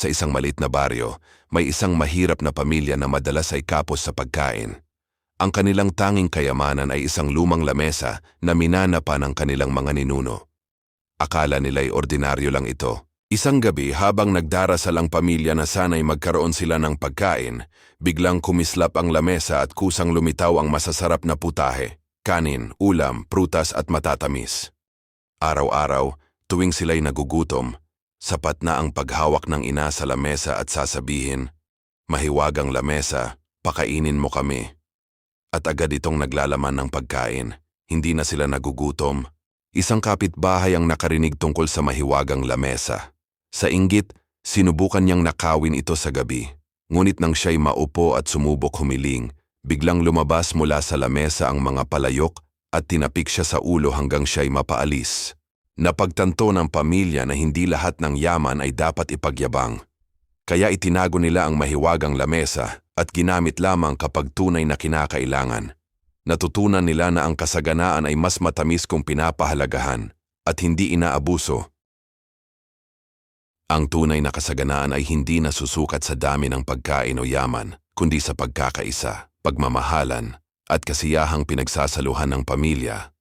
Sa isang malit na baryo, may isang mahirap na pamilya na madalas ay kapos sa pagkain. Ang kanilang tanging kayamanan ay isang lumang lamesa na minana pa ng kanilang mga ninuno. Akala nila'y ordinaryo lang ito. Isang gabi habang nagdarasal ang pamilya na sana'y magkaroon sila ng pagkain, biglang kumislap ang lamesa at kusang lumitaw ang masasarap na putahe, kanin, ulam, prutas at matatamis. Araw-araw, tuwing sila'y nagugutom, sapat na ang paghawak ng ina sa lamesa at sasabihin, Mahiwagang lamesa, pakainin mo kami. At agad itong naglalaman ng pagkain, hindi na sila nagugutom. Isang kapitbahay ang nakarinig tungkol sa mahiwagang lamesa. Sa inggit, sinubukan niyang nakawin ito sa gabi. Ngunit nang siya'y maupo at sumubok humiling, biglang lumabas mula sa lamesa ang mga palayok at tinapik siya sa ulo hanggang siya'y mapaalis. Napagtanto ng pamilya na hindi lahat ng yaman ay dapat ipagyabang. Kaya itinago nila ang mahiwagang lamesa at ginamit lamang kapag tunay na kinakailangan. Natutunan nila na ang kasaganaan ay mas matamis kung pinapahalagahan at hindi inaabuso. Ang tunay na kasaganaan ay hindi nasusukat sa dami ng pagkain o yaman, kundi sa pagkakaisa, pagmamahalan, at kasiyahang pinagsasaluhan ng pamilya.